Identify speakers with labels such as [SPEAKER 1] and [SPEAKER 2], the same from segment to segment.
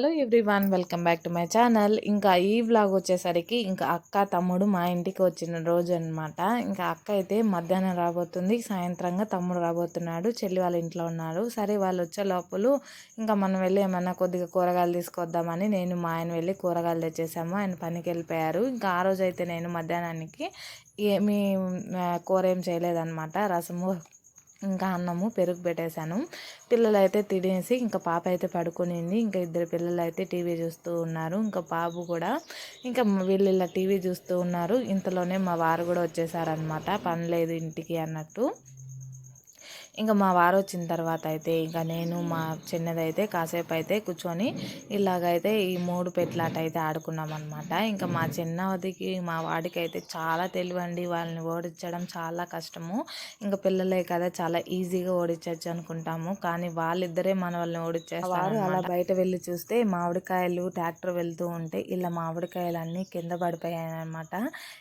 [SPEAKER 1] Hello everyone welcome back to my channel. ఇంకా ఈ vlog వచ్చేసరికి ఇంకా అక్క తమ్ముడు మా ఇంటికి వచ్చిన రోజు అనమాట ఇంకా అక్క అయితే మధ్యాహ్నం రాబోతుంది సాయంత్రంగా తమ్ముడు రాబోతున్నాడు చెల్లి వాళ్ళ ఇంట్లో ఉన్నారు. సరే వాళ్ళు వచ్చే లోపల ఇంకా మనం వెళ్ళి ఏమన్నా కొద్దిగా కూరగాయలు తీసుకొద్దామని నేను మా ఆయన వెళ్ళి కూరగాయలు తెచ్చేసాము. ఆయన పనికి వెళ్ళిపోయారు. ఇంకా ఆ రోజు అయితే నేను మధ్యాహ్నానికి ఏమీ కూర ఏం చేయలేదన్నమాట. రసము ఇంకా అన్నము పెరుగు పెట్టేశాను. పిల్లలైతే తినేసి ఇంకా పాప అయితే పడుకునింది. ఇంకా ఇద్దరు పిల్లలు అయితే టీవీ చూస్తూ ఉన్నారు. ఇంకా బాబు కూడా ఇంకా వీళ్ళు ఇలా టీవీ చూస్తూ ఉన్నారు. ఇంతలోనే మా వారు కూడా వచ్చేసారనమాట పని లేదు ఇంటికి అన్నట్టు. ఇంకా మా వారు వచ్చిన తర్వాత అయితే ఇంకా నేను మా చిన్నదైతే కాసేపు అయితే కూర్చొని ఇలాగైతే ఈ మూడు పెట్లాట అయితే ఆడుకున్నాం అనమాట ఇంకా మా చిన్నదికి మా వాడికి అయితే చాలా తెలివండి. వాళ్ళని ఓడించడం చాలా కష్టము. ఇంకా పిల్లలే కదా చాలా ఈజీగా ఓడించవచ్చు అనుకుంటాము. కానీ వాళ్ళిద్దరే మన వాళ్ళని ఓడించేస్తారు అలా బయట వెళ్ళి చూస్తే మామిడికాయలు ట్రాక్టర్ వెళ్తూ ఉంటే ఇలా మామిడికాయలు అన్నీ కింద పడిపోయాయి అనమాట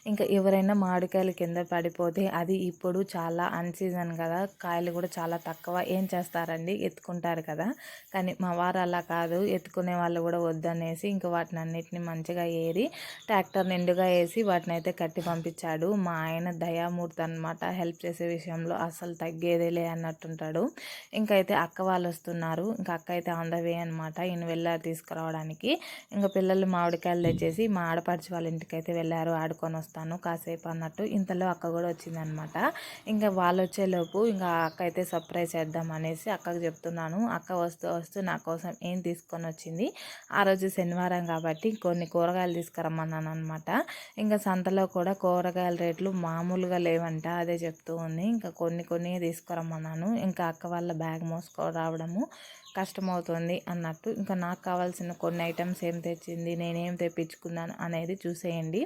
[SPEAKER 1] ఇంకా ఎవరైనా మామిడికాయలు కింద పడిపోతే అది ఇప్పుడు చాలా అన్సీజన్ కదా. కాయలు కూడా చాలా తక్కువ. ఏం చేస్తారండి? ఎత్తుకుంటారు కదా. కానీ మా వారు అలా కాదు. ఎత్తుకునే వాళ్ళు కూడా వద్దనేసి ఇంకా వాటిని అన్నిటిని మంచిగా ఏరి ట్రాక్టర్ నిండుగా వేసి వాటిని అయితే కట్టి పంపించాడు. మా ఆయన దయామూర్తి అనమాట హెల్ప్ చేసే విషయంలో అసలు తగ్గేదేలే అన్నట్టుంటాడు. ఇంకైతే అక్క వాళ్ళు వస్తున్నారు. ఇంకా అక్క అయితే ఆన్ ద వే అనమాట ఈయన వెళ్ళారు తీసుకురావడానికి. ఇంకా పిల్లలు మామిడికాయలు తెచ్చేసి మా ఆడపడిచి వాళ్ళ ఇంటికి అయితే వెళ్ళారు. ఆడుకొని వస్తాను కాసేపు అన్నట్టు. ఇంతలో అక్క కూడా వచ్చిందనమాట ఇంకా వాళ్ళు వచ్చేలోపు ఇంకా అక్క అయితే సర్ప్రైజ్ చేద్దాం అనేసి అక్కకు చెప్తున్నాను. అక్క వస్తూ వస్తూ నా కోసం ఏం తీసుకొని వచ్చింది? ఆ రోజు శనివారం కాబట్టి కొన్ని కూరగాయలు తీసుకురమ్మన్నాను అనమాట ఇంకా సంతలో కూడా కూరగాయల రేట్లు మామూలుగా లేవంట అదే చెప్తూ ఉంది. ఇంకా కొన్ని కొన్ని తీసుకురమ్మన్నాను. ఇంకా అక్క వాళ్ళ బ్యాగ్ మోసుకో రావడము కష్టమవుతుంది అన్నట్టు ఇంకా నాకు కావాల్సిన కొన్ని ఐటమ్స్ ఏం తెచ్చింది నేనేం తెప్పించుకున్నాను అనేది చూసేయండి.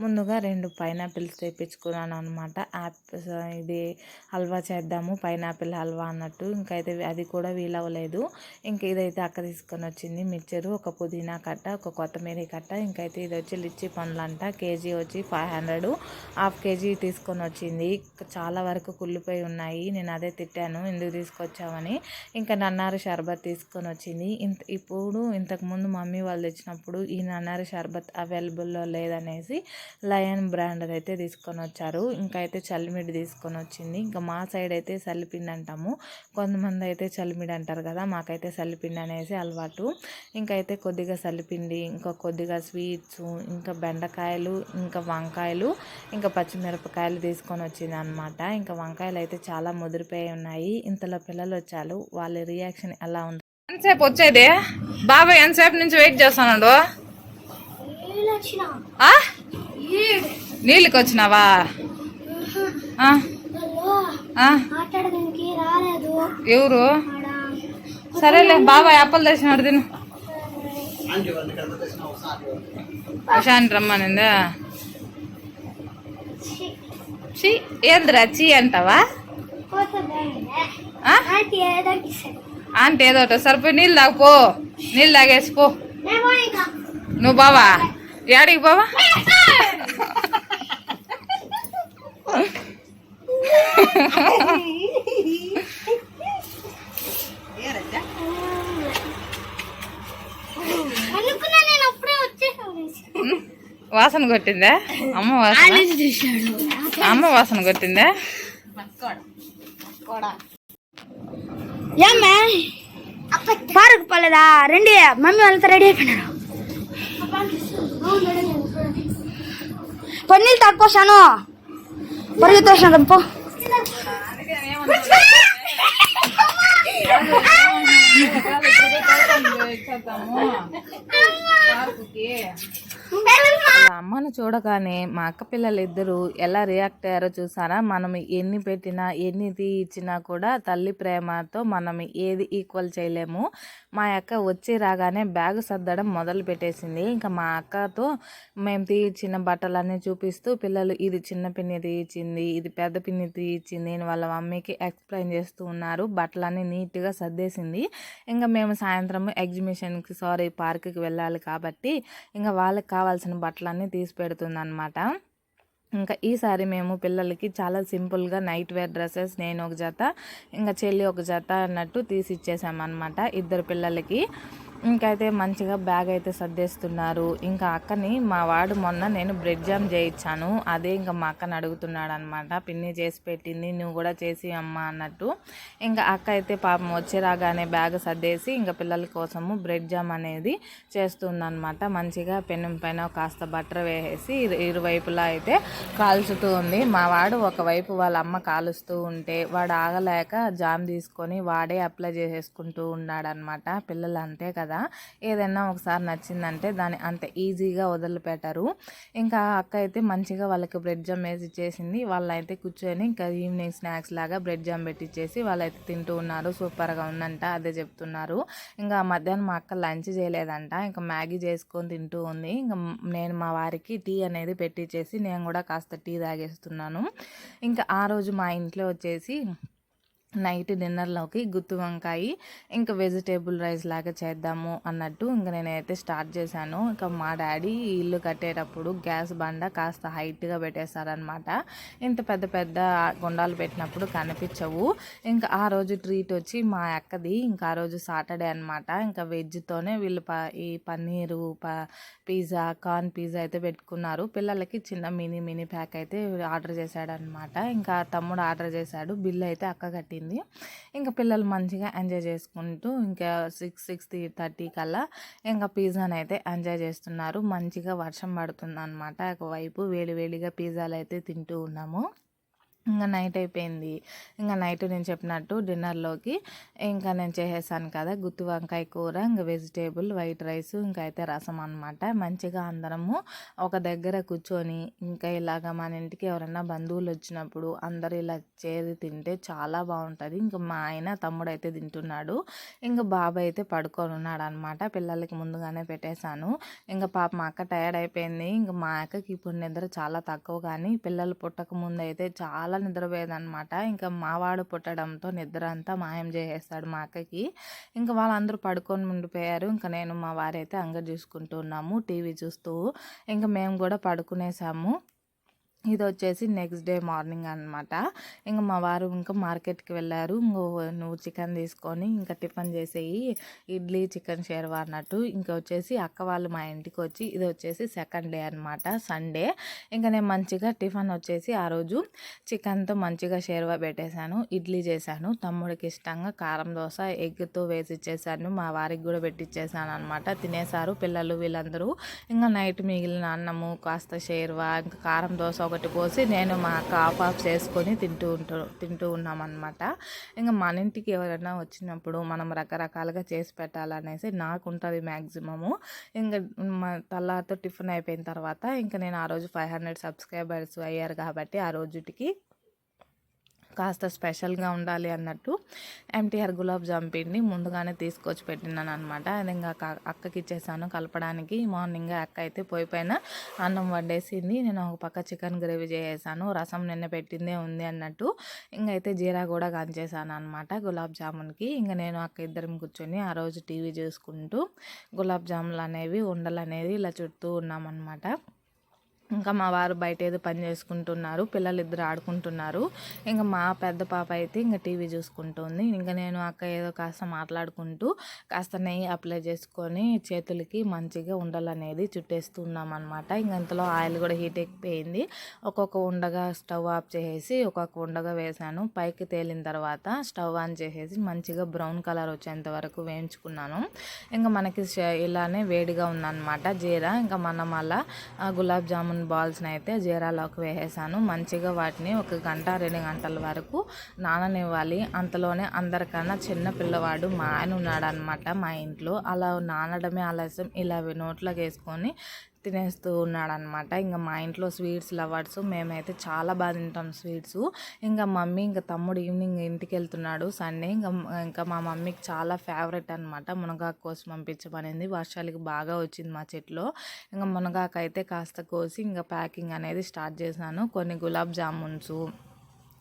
[SPEAKER 1] ముందుగా రెండు పైనాపిల్స్ తెప్పించుకున్నాను అనమాట యాపిల్స్ ఇది హల్వా చేద్దాము పైనాపిల్ హల్వా అన్నట్టు. ఇంకైతే అది కూడా వీలవ్వలేదు. ఇంక ఇదైతే అక్క తీసుకొని వచ్చింది మిక్చరు. ఒక పుదీనా కట్ట ఒక కొత్తిమీర కట్ట. ఇంకైతే ఇది వచ్చి లిచ్చి పండ్లంట. కేజీ వచ్చి ఫైవ్ హండ్రెడ్ హాఫ్ కేజీ తీసుకొని వచ్చింది. చాలా వరకు కుళ్ళిపోయి ఉన్నాయి. నేను అదే తిట్టాను. ఎందుకు తీసుకొచ్చామని ఇంకా నన్నారు షర్బత్ తీసుకొని వచ్చింది. ఇంత ఇప్పుడు ఇంతకుముందు మమ్మీ వాళ్ళు తెచ్చినప్పుడు ఈ నన్నారు షర్బత్ అవైలబుల్లో లేదనేసి లయన్ బ్రాండ్ అయితే తీసుకొని వచ్చారు. ఇంకా అయితే చలిమిడి తీసుకొని వచ్చింది. ఇంకా మా సైడ్ అయితే చలిపిండి అంటాము. కొంతమంది అయితే చలిమిడి అంటారు కదా మాకైతే చలిపిండి అనేసి అలవాటు. ఇంకా అయితే కొద్దిగా చలిపిండి ఇంకా కొద్దిగా స్వీట్స్ ఇంకా బెండకాయలు ఇంకా వంకాయలు ఇంకా పచ్చిమిరపకాయలు తీసుకొని వచ్చింది అనమాట ఇంకా వంకాయలు అయితే చాలా ముదిరిపోయి ఉన్నాయి. ఇంతలో పిల్లలు వచ్చారు. వాళ్ళ రియాక్షన్ ఎలా ఉంది. ఎంతసేపు వచ్చేది? బాబాయ్ ఎంతసేపు నుంచి వెయిట్ చేస్తున్నాడు? నీళ్ళకి వచ్చినావా ఎవరు? సరేలే బాబాయ్ అప్పలు తెచ్చినాడు తిను. ప్రశాంత్ రమ్మనిందా? చీ ఏంద్రా చీ అంటావా? ఆంటీ ఏదో ఒకటి సరిపోయి నీళ్ళు తాగిపో నీళ్ళు తాగేసి పో. నువ్వు బావా? ఏడికి బావా? వాసన కొట్టిందా? అమ్మ వాసన? అమ్మ వాసన కొట్టిందా?
[SPEAKER 2] ఏమ్మే పార్క్ పోలేదా రండి మమ్మీ వాళ్ళతో రెడీ అయిపోయినారు పన్నీళ్ళు తక్కువసాను పరిగెత్తేసాను పో
[SPEAKER 1] అమ్మను చూడగానే మా అక్క పిల్లలు ఇద్దరు ఎలా రియాక్ట్ అయ్యారో చూసారా? మనం ఎన్ని పెట్టినా ఎన్ని తీ ఇచ్చినా కూడా తల్లి ప్రేమతో మనం ఏది ఈక్వల్ చేయలేము. మా అక్క వచ్చి రాగానే బ్యాగ్ సర్దడం మొదలు పెట్టేసింది. ఇంకా మా అక్కతో మేము తీయించిన బట్టలన్నీ చూపిస్తూ పిల్లలు ఇది చిన్న పిన్ని తీయించింది ఇది పెద్ద పిన్ని తీయించింది నేను వాళ్ళ మమ్మీకి ఎక్స్ప్లెయిన్ చేస్తూ ఉన్నారు. బట్టలన్నీ నీట్గా సర్దేసింది. ఇంకా మేము సాయంత్రం ఎగ్జిబిషన్కి సారీ పార్క్కి వెళ్ళాలి కాబట్టి ఇంకా వాళ్ళకి కావాల్సిన బట్టలన్నీ తీసి పెడుతుంది అనమాట ఇంకా ఈసారి మేము పిల్లలకి చాలా సింపుల్గా నైట్ వేర్ డ్రెస్సెస్ నేను ఒక జత ఇంకా చెల్లి ఒక జత అన్నట్టు తీసి ఇచ్చేసామన్నమాట ఇద్దరు పిల్లలకి. ఇంకైతే మంచిగా బ్యాగ్ అయితే సర్దేస్తున్నారు. ఇంకా అక్కని మా వాడు మొన్న నేను బ్రెడ్ జామ్ చేయించాను. అదే ఇంకా మా అక్కని అడుగుతున్నాడు అనమాట పిన్ని చేసి పెట్టింది నువ్వు కూడా చేసి అమ్మ అన్నట్టు. ఇంకా అక్క అయితే పాపం వచ్చి రాగానే బ్యాగ్ సర్దేసి ఇంకా పిల్లల కోసము బ్రెడ్ జామ్ అనేది చేస్తుందనమాట మంచిగా పెనం పైన కాస్త బటర్ వేసేసి ఇరువైపులా అయితే కాల్చుతూ ఉంది. మా వాడు ఒకవైపు వాళ్ళ అమ్మ కాలుస్తూ ఉంటే వాడు ఆగలేక జామ్ తీసుకొని వాడే అప్లై చేసేసుకుంటూ ఉన్నాడనమాట పిల్లలు అంతే కదా. ఏదైనా ఒకసారి నచ్చిందంటే దాన్ని అంత ఈజీగా వదిలిపెట్టరు. ఇంకా అక్క అయితే మంచిగా వాళ్ళకి బ్రెడ్ జామ్ వేసి ఇచ్చేసింది. వాళ్ళైతే కూర్చొని ఇంకా ఈవినింగ్ స్నాక్స్ లాగా బ్రెడ్ జామ్ పెట్టించేసి వాళ్ళైతే తింటూ ఉన్నారు. సూపర్గా ఉందంట అదే చెప్తున్నారు. ఇంకా మధ్యాహ్నం మా అక్క లంచ్ చేయలేదంట. ఇంకా మ్యాగీ చేసుకొని తింటూ ఉంది. ఇంకా నేను మా వారికి టీ అనేది పెట్టించేసి నేను కూడా కాస్త టీ తాగేస్తున్నాను. ఇంకా ఆ రోజు మా ఇంట్లో వచ్చేసి నైట్ డిన్నర్లోకి గుత్తి వంకాయ ఇంకా వెజిటేబుల్ రైస్ లాగా చేద్దాము అన్నట్టు ఇంకా నేనైతే స్టార్ట్ చేశాను. ఇంకా మా డాడీ ఇల్లు కట్టేటప్పుడు గ్యాస్ బండ కాస్త హైట్గా పెట్టేస్తారనమాట ఇంత పెద్ద పెద్ద గుండాలు పెట్టినప్పుడు కనిపించవు. ఇంకా ఆ రోజు ట్రీట్ వచ్చి మా అక్కది ఇంకా ఆ రోజు సాటర్డే అనమాట ఇంకా వెజ్తోనే వీళ్ళు ప ఈ పన్నీరు ప పిజ్జా కార్న్ పిజ్జా అయితే పెట్టుకున్నారు. పిల్లలకి చిన్న మినీ మినీ ప్యాక్ అయితే ఆర్డర్ చేశాడనమాట ఇంకా తమ్ముడు ఆర్డర్ చేశాడు. బిల్ అయితే అక్క కట్టింది. ఇంకా పిల్లలు మంచిగా ఎంజాయ్ చేసుకుంటూ ఇంకా సిక్స్ సిక్స్ థర్టీ కల్లా ఇంకా పిజ్జాని అయితే ఎంజాయ్ చేస్తున్నారు. మంచిగా వర్షం పడుతుంది అనమాట ఒకవైపు వేడి వేడిగా పిజ్జాలు అయితే తింటూ ఉన్నాము. ఇంకా నైట్ అయిపోయింది. ఇంకా నైట్ నేను చెప్పినట్టు డిన్నర్లోకి ఇంకా నేను చేసేసాను కదా గుత్తి వంకాయ కూర ఇంకా వెజిటేబుల్ వైట్ రైస్ ఇంకా అయితే రసం అనమాట మంచిగా అందరము ఒక దగ్గర కూర్చొని ఇంకా ఇలాగ మన ఇంటికి ఎవరైనా బంధువులు వచ్చినప్పుడు అందరూ ఇలా చేరి తింటే చాలా బాగుంటుంది. ఇంకా మా ఆయన తమ్ముడు అయితే తింటున్నాడు. ఇంకా బాబాయ్ అయితే పడుకొని ఉన్నాడు అనమాట పిల్లలకి ముందుగానే పెట్టేశాను. ఇంకా పాప మా అక్క టైర్డ్ అయిపోయింది. ఇంకా మా అక్కకి ఇప్పుడు నిద్ర చాలా తక్కువ కానీ పిల్లలు పుట్టక ముందు అయితే చాలా నిద్రపోయేదనమాట ఇంకా మావాడు పుట్టడంతో నిద్ర అంతా మాయం చేసేస్తాడు మా అక్కకి. ఇంకా వాళ్ళందరూ పడుకొని ఉండిపోయారు. ఇంకా నేను మా వారైతే అంగడి చూసుకుంటూ ఉన్నాము టీవీ చూస్తూ. ఇంకా మేము కూడా పడుకునేసాము. ఇది వచ్చేసి నెక్స్ట్ డే మార్నింగ్ అనమాట ఇంకా మా వారు ఇంకా మార్కెట్కి వెళ్ళారు. ఇంకో నువ్వు చికెన్ తీసుకొని ఇంకా టిఫిన్ చేసేయి ఇడ్లీ చికెన్ షేర్వా అన్నట్టు. ఇంకా వచ్చేసి అక్క వాళ్ళు మా ఇంటికి వచ్చి ఇది వచ్చేసి సెకండ్ డే అనమాట సండే. ఇంకా నేను మంచిగా టిఫిన్ వచ్చేసి ఆ రోజు చికెన్తో మంచిగా షేర్వా పెట్టేశాను ఇడ్లీ చేశాను. తమ్ముడికి ఇష్టంగా కారం దోశ ఎగ్తో వేసి ఇచ్చేసాను మా వారికి కూడా పెట్టిచ్చేసాను అనమాట తినేసారు పిల్లలు వీళ్ళందరూ. ఇంకా నైట్ మిగిలిన అన్నము కాస్త షేర్వా ఇంకా కారం దోశ ఒకటి పోసి నేను మా అక్క ఆఫ్ ఆఫ్ చేసుకొని తింటూ ఉంటా తింటూ ఉన్నామన్నమాట. ఇంకా మన ఇంటికి ఎవరైనా వచ్చినప్పుడు మనం రకరకాలుగా చేసి పెట్టాలనేసి నాకు ఉంటుంది మ్యాక్సిమము ఇంకా మా తల్లారితో టిఫిన్ అయిపోయిన తర్వాత ఇంకా నేను ఆ రోజు ఫైవ్ హండ్రెడ్ సబ్స్క్రైబర్స్ అయ్యారు కాబట్టి ఆ రోజుటికి కాస్త స్పెషల్గా ఉండాలి అన్నట్టు ఎంటీఆర్ గులాబ్ జామ్ పిండి ముందుగానే తీసుకొచ్చి పెట్టినాను అనమాట అది ఇంకా అక్కకి ఇచ్చేసాను కలపడానికి. మార్నింగ్ అక్క అయితే పోయి పైన అన్నం వండేసింది నేను ఒక పక్క చికెన్ గ్రేవీ చేసేసాను. రసం నిన్న పెట్టిందే ఉంది అన్నట్టు ఇంకైతే జీరా కూడా కాంచేసాను అనమాట గులాబ్ జామున్కి. ఇంకా నేను అక్క ఇద్దరం కూర్చొని ఆ రోజు టీవీ చూసుకుంటూ గులాబ్ జాములు అనేవి ఉండలు అనేది ఇలా చుట్టూ ఉన్నామన్నమాట. ఇంకా మా వారు బయట ఏదో పని చేసుకుంటున్నారు పిల్లలు ఇద్దరు ఆడుకుంటున్నారు. ఇంకా మా పెద్ద పాప అయితే ఇంకా టీవీ చూసుకుంటుంది. ఇంకా నేను అక్క ఏదో కాస్త మాట్లాడుకుంటూ కాస్త నెయ్యి అప్లై చేసుకొని చేతులకి మంచిగా ఉండలు అనేది చుట్టేస్తున్నాం అనమాట ఇంక ఇంతలో ఆయిల్ కూడా హీట్ ఎక్కిపోయింది. ఒక్కొక్క ఉండగా స్టవ్ ఆఫ్ చేసేసి ఒక్కొక్క ఉండగా వేసాను. పైకి తేలిన తర్వాత స్టవ్ ఆన్ చేసేసి మంచిగా బ్రౌన్ కలర్ వచ్చేంత వరకు వేయించుకున్నాను. ఇంకా మనకి ఇలానే వేడిగా ఉందన్నమాట జీరా. ఇంకా మనం అలా గులాబ్ జామున్ బాల్స్ని అయితే జీరాలోకి వేసేసాను. మంచిగా వాటిని ఒక గంట రెండు గంటల వరకు నాననివ్వాలి. అంతలోనే అందరికన్నా చిన్న పిల్లవాడు మా ఆయన ఉన్నాడు అనమాట మా ఇంట్లో. అలా నానడమే ఆలస్యం. ఇలా నోట్లోకి వేసుకొని తినేస్తూ ఉన్నాడనమాట ఇంకా మా ఇంట్లో స్వీట్స్ లవర్స్ మేమైతే చాలా బాగా తింటాం స్వీట్స్. ఇంకా మమ్మీ ఇంకా తమ్ముడు ఈవినింగ్ ఇంటికి వెళ్తున్నాడు సండే ఇంకా ఇంకా మా మమ్మీకి చాలా ఫేవరెట్ అనమాట మునగాకు కోసి పంపించమనింది. వర్షాలకి బాగా వచ్చింది మా చెట్లో. ఇంకా మునగాకు అయితే కాస్త కోసి ఇంకా ప్యాకింగ్ అనేది స్టార్ట్ చేశాను. కొన్ని గులాబ్ జామున్స్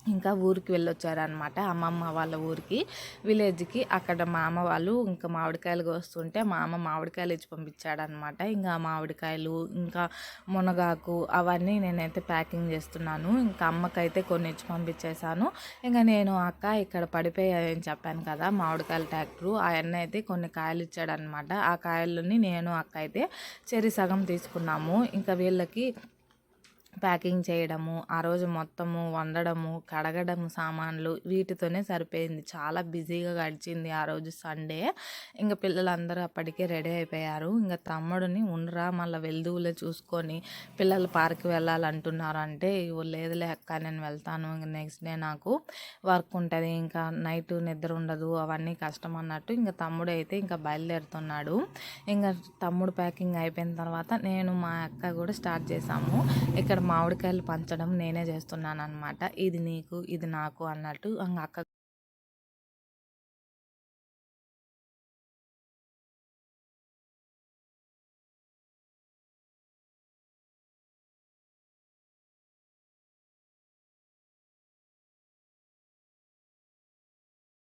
[SPEAKER 1] ఇంకా ఊరికి వెళ్ళొచ్చారనమాట అమ్మమ్మ వాళ్ళ ఊరికి. విలేజ్కి అక్కడ మా అమ్మ వాళ్ళు ఇంకా మామిడికాయలు కోస్తుంటే మా అమ్మ మామిడికాయలు ఇచ్చి పంపించాడనమాట ఇంకా మామిడికాయలు ఇంకా మునగాకు అవన్నీ నేనైతే ప్యాకింగ్ చేస్తున్నాను. ఇంకా అమ్మకైతే కొన్ని ఇచ్చి పంపించేశాను. ఇంకా నేను అక్క ఇక్కడ పడిపోయాయని చెప్పాను కదా మామిడికాయల ట్రాక్టరు. అవన్నీ అయితే కొన్ని కాయలు ఇచ్చాడనమాట ఆ కాయలని నేను అక్క అయితే చెరి సగం తీసుకున్నాము. ఇంకా వీళ్ళకి ప్యాకింగ్ చేయడము ఆ రోజు మొత్తము వండడము కడగడము సామాన్లు వీటితోనే సరిపోయింది. చాలా బిజీగా గడిచింది ఆ రోజు సండే. ఇంకా పిల్లలందరూ అప్పటికే రెడీ అయిపోయారు. ఇంకా తమ్ముడిని ఉండరా మళ్ళీ వెళ్దువులే చూసుకొని పిల్లలు పార్క్ వెళ్ళాలంటున్నారు అంటే లేదులే అక్క నేను వెళ్తాను ఇంకా నెక్స్ట్ డే నాకు వర్క్ ఉంటుంది ఇంకా నైట్ నిద్ర ఉండదు అవన్నీ కష్టం అన్నట్టు ఇంకా తమ్ముడు అయితే ఇంకా బయలుదేరుతున్నాడు. ఇంకా తమ్ముడు ప్యాకింగ్ అయిపోయిన తర్వాత నేను మా అక్క కూడా స్టార్ట్ చేశాము ఇక్కడ మామిడికాయలు పంచడం నేనే చేస్తున్నాను అనమాట ఇది నీకు ఇది నాకు అన్నట్టు ఇంకా అక్క